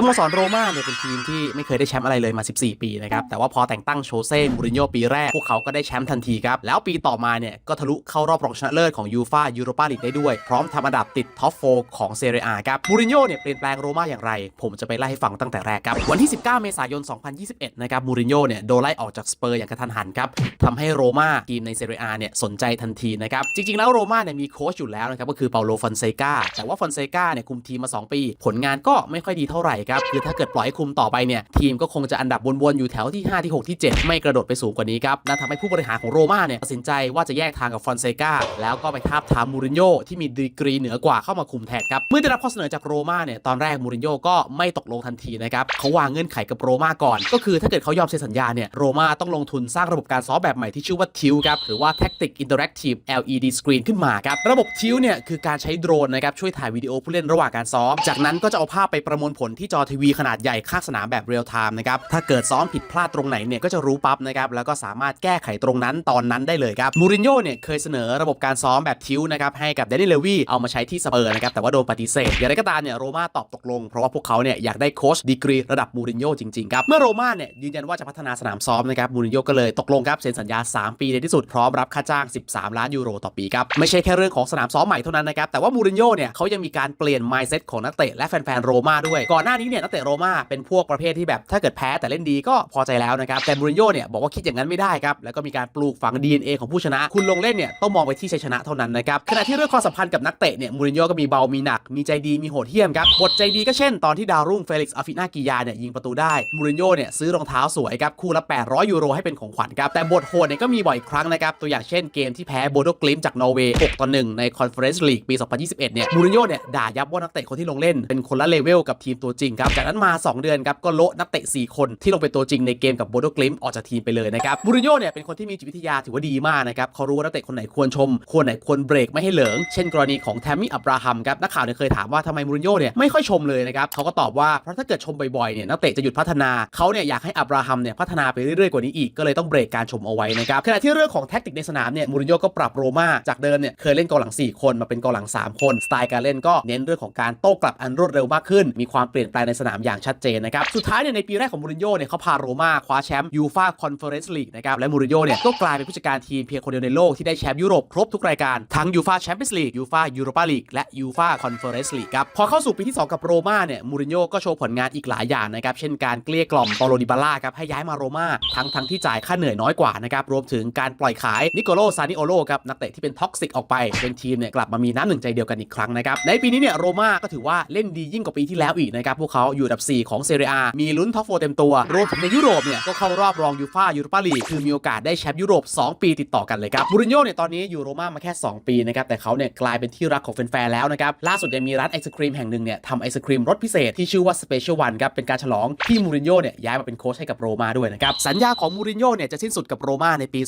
สโมสรโรม่าเนี่ยเป็นทีมที่ไม่เคยได้แชมป์อะไรเลยมา 14 ปีนะครับ แต่ว่าพอแต่งตั้งโชเซ่มูรินโญ่ปีแรก พวกเขาก็ได้แชมป์ทันทีครับ แล้วปีต่อมาเนี่ย ก็ทะลุเข้ารอบรองชนะเลิศของยูฟายูโรปาลีกได้ด้วย พร้อมทำอันดับติดท็อป4ของเซเรียอาครับมูรินโญ่เนี่ยเปลี่ยนแปลงโรม่าอย่างไร ผมจะไปไล่ให้ฟังตั้งแต่แรกครับ วันที่ 19 เมษายน 2021 นะครับมูรินโญ่เนี่ยโดนไล่ออกจากสเปอร์อย่างกระทันหันครับทำให้โรม่าทีมในเซเรียอาเนี่ยสนใจทันทีนะครับจริงๆแล้วโรม่าเนี่ยมีโค้ชอยู่แล้วนะครับก็คือเปาโลฟอนเซกาแต่ว่าฟอนเซกาเนี่ยคุมทีมมา 2 ปี ผลงานก็ไม่ค่อยดีเท่าไหร่ครับ คือถ้าเกิดปล่อยให้คุมต่อไปเนี่ย ทีมก็คงจะอันดับวนๆ อยู่แถวที่ 5 ที่ 6 ที่ 7 ไม่กระโดดไปสูงกว่านี้ครับนั่นทำให้ผู้บริหารของโรม่าเนี่ยตัดสินใจว่าจะแยกทางกับฟอนเซกาแล้วก็ไปทาบทามมูรินโญ่ที่มีดีกรีเหนือกว่าเข้ามาคุมแทนครับเมื่อได้รับข้อเสนอจากโรม่าเนี่ยตอนแรกมูรินโญ่ก็ไม่ตกลงทันทีนะครับเขาวางเงื่อนไขกับโรม่าก่อน ก็คือถ้าเกิดเขายอมเซ็นสัญญาเนี่ยโรม่าต้องลงทุนสร้างระบบการซ้อมแบบใหม่ที่ชื่อว่าทิวครับหรือว่า Tactic Interactive LED Screen ขึ้นมาครับระบบทิวเนี่ยคือการใช้โดรนนะครับช่วยถ่ายวิดีโอผู้เล่นระหว่างการซ้อมจากนั้นก็จะเอาภาพไปประมวลผลที่จอทีวีขนาดใหญ่ข้างสนามแบบเรียลไทม์นะครับ ถ้าเกิดซ้อมผิดพลาดตรงไหนเนี่ยก็จะรู้ปั๊บนะครับ แล้วก็สามารถแก้ไขตรงนั้นตอนนั้นได้เลยครับ มูรินโญ่เนี่ยเคยเสนอระบบการซ้อมแบบทิวนะครับให้กับเดนิเลวีเอามาใช้ที่สเปอร์นะครับแต่ว่าโดนปฏิเสธ อย่างไรก็ตามเนี่ยโรม่าตอบตกลง เพราะว่าพวกเขาเนี่ยอยากได้โค้ชดีกรีระดับมูรินโญ่จริงๆครับ เมื่อโรม่าเนี่ยยืนยันว่าจะพัฒนาสนามซ้อมนะครับมูรินโญ่ก็เลยตกลงครับเซ็นสัญญา 3 ปีในที่สุดพร้อมรับค่าจ้าง 13 ล้านยูโรต่อปีครับไม่ใช่แค่เรื่องของสนามซ้อมใหม่เท่านั้นนะครับแต่ว่ามูรินโญ่เนี่ยเขายังมีการเปลี่ยน mindset ของนักเตะและแฟนๆโรม่าด้วยก่อนหน้านี้เนี่ยนักเตะโรม่าเป็นพวกประเภทที่แบบถ้าเกิดแพ้แต่เล่นดีก็พอใจแล้วนะครับแต่มูรินโญ่เนี่ยบอกว่าคิดอย่างนั้นไม่ได้ครับแล้วก็มีการปลูกฝัง DNA ของผู้ชนะ คุณลงเล่นเนี่ยต้องมองไปที่ชัยชนะเท่านั้นนะครับขณะที่เรื่องความสัมพันธ์กับนักเตะเนี่ยมูรินโญ่ก็มีเบามีหนัก มีใจดีมีโหดเหี้ยมครับบทใจดีก็เช่นตอนที่ดาวรุ่งเฟลิกซ์อาฟินากิยาเนี่ยยิงประตูได้มูรินโญ่เนี่ยซื้อรองเท้าสวยครับคู่ละ 800 ยูโรให้เป็นของขวัญครับแต่บทโหดเนี่ยก็มีบ่อยครั้งนะครับตัวอย่างเช่นเกมที่แพ้โบโดกลิมจากนอร์เวย์6ต่อ1ในคอนเฟอเรนซ์ลีกปี 2021 เนี่ยมูรินโญ่เนี่ยด่ายับว่านักเตะคนที่ลงเล่นเป็นคนละเลเวลกับทีมตัวจริงครับ จากนั้นมา 2 เดือนครับก็โละนักเตะ 4 คนที่ลงเป็นตัวจริงในเกมกับโบโดกลิมออกจากทีมไปเลยนะครับมูรินโญ่เนี่ยเป็นคนที่มีจิตวิทยาถือว่าดีมากนะครับเขารู้ว่านักเตะคนไหนควรชม ควรไหนควรเบรกไม่ให้เหลิง เช่นกรณีของแทมมี่อับราฮัมครับนักข่าวเนี่ยเคยถามว่าทำไมมูรินโญ่เนี่ยไม่ค่อยชมเลยนะครับเขาก็ตอบว่าเพราะถ้าเกิดชมบ่อยๆเนี่ยนักเตะจะหยุดพัฒนาเขาเนี่ยอยากให้อับราฮัมเนี่ยพัฒนาไปเรื่อยๆกว่านี้อีกก็เลยต้องเบรกการชมเอาไว้นะครับขณะที่เรื่องของแท็กติกในสนามเนี่ยมูรินโญ่ก็ปรับโรม่าจากเดิมเนี่ยเคยเล่นกองหลัง 4 คนมาเป็นกองหลัง 3 คนสไตล์การเล่นก็เน้นเรื่องของการโต้กลับอันรวดเร็วมากขึ้น มีความเปลี่ยนแปลงในสนามอย่างชัดเจนนะครับ สุดท้ายเนี่ยในปีแรกของมูรินโญ่เนี่ยเขาพาโรม่าคว้าแชมป์ยูฟาคอนเฟอเรนซ์ลีกนะครับ และมูรินโญ่เนี่ยก็กลายเป็นผู้จัดการทีมเพียงคนเดียวในโลกที่ได้แชมป์ยุโรปครบทุกรายการ ทั้งยูฟาแชมเปี้ยนส์ลีกยูฟายูโรปาลีกและยูฟาคอนเฟอเรนซ์ลีกครับ พอเข้าสู่ปีที่ 2 กับโรม่าเนี่ยมูรินโญ่ก็โชว์ผลงานอีกหลายอย่างนะครับ เช่นการเกลี้ยกล่อมเปาโลดิบาล่าครับให้ย้ายมาโรม่าทั้งทั้งที่จ่ายค่าเหนื่อยน้อยกว่านะครับรวมถึงการปล่อยขายนิโคโลซานิโอโลครับนักเตะที่เป็นท็อกซิกออกไปเป็นทีมเนี่ยกลับมามีน้ำหนึ่งใจเดียวกันอีกครั้งนะครับในปีนี้เนี่ยโรม่าก็ถือว่าเล่นดียิ่งกว่าปีที่แล้วอีกนะครับพวกเขาอยู่อันดับ 4 ของเซเรียมีลุ้นท็อปโฟเต็มตัว รวมถึงในยุโรปเนี่ยก็เข้ารอบรองยูฟ่ายูโรปาลีกคือมีโอกาสได้แชมป์ยุโรป 2 ปีติดต่อกันเลยครับมูรินโญ่เนี่ยตอนนี้อยู่โรม่ามาแค่ 2 ปีนะครับแต่เขาเนี่ยกลายเป็นที่รักของแฟนๆแล้วนะครับล่าสุดยังมีร้านไอศครีมแห่งหนึ่งเนี่ยทำไอศครีมรสพิเศษที่ชื่อว่าสเปเชียลวันครับเป็นการฉลองที่มูรินโญ่เนี่ยย้ายมาเป็นโค้ชให้กับโรม่าด้วยนะครับสัญญาของมูรินโญ่เนี่ยจะสิ้นสุดกับโรม่าในปี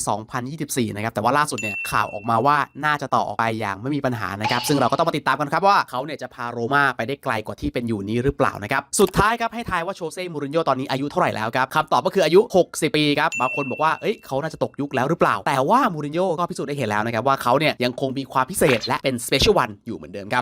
2024 นะครับแต่ว่าล่าสุดเนี่ยข่าวออกมาว่าน่าจะต่อออกไปอย่างไม่มีปัญหานะครับซึ่งเราก็ต้องมาติดตามกันครับว่าเขาเนี่ยจะพาโรม่าไปได้ไกลกว่าที่เป็นอยู่นี้หรือเปล่านะครับสุดท้ายครับให้ทายว่าโชเซ่มูรินโญ่ตอนนี้อายุเท่าไหร่แล้วครับคำตอบก็คืออายุ 60 ปีครับบางคนบอกว่าเอ้ยเขาน่าจะตกยุคแล้วหรือเปล่า แต่ว่ามูรินโญ่ก็พิสูจน์ได้เห็นแล้วนะครับว่าเขาเนี่ยยังคงมีความพิเศษและเป็นสเปเชียลวันอยู่เหมือนเดิมครับ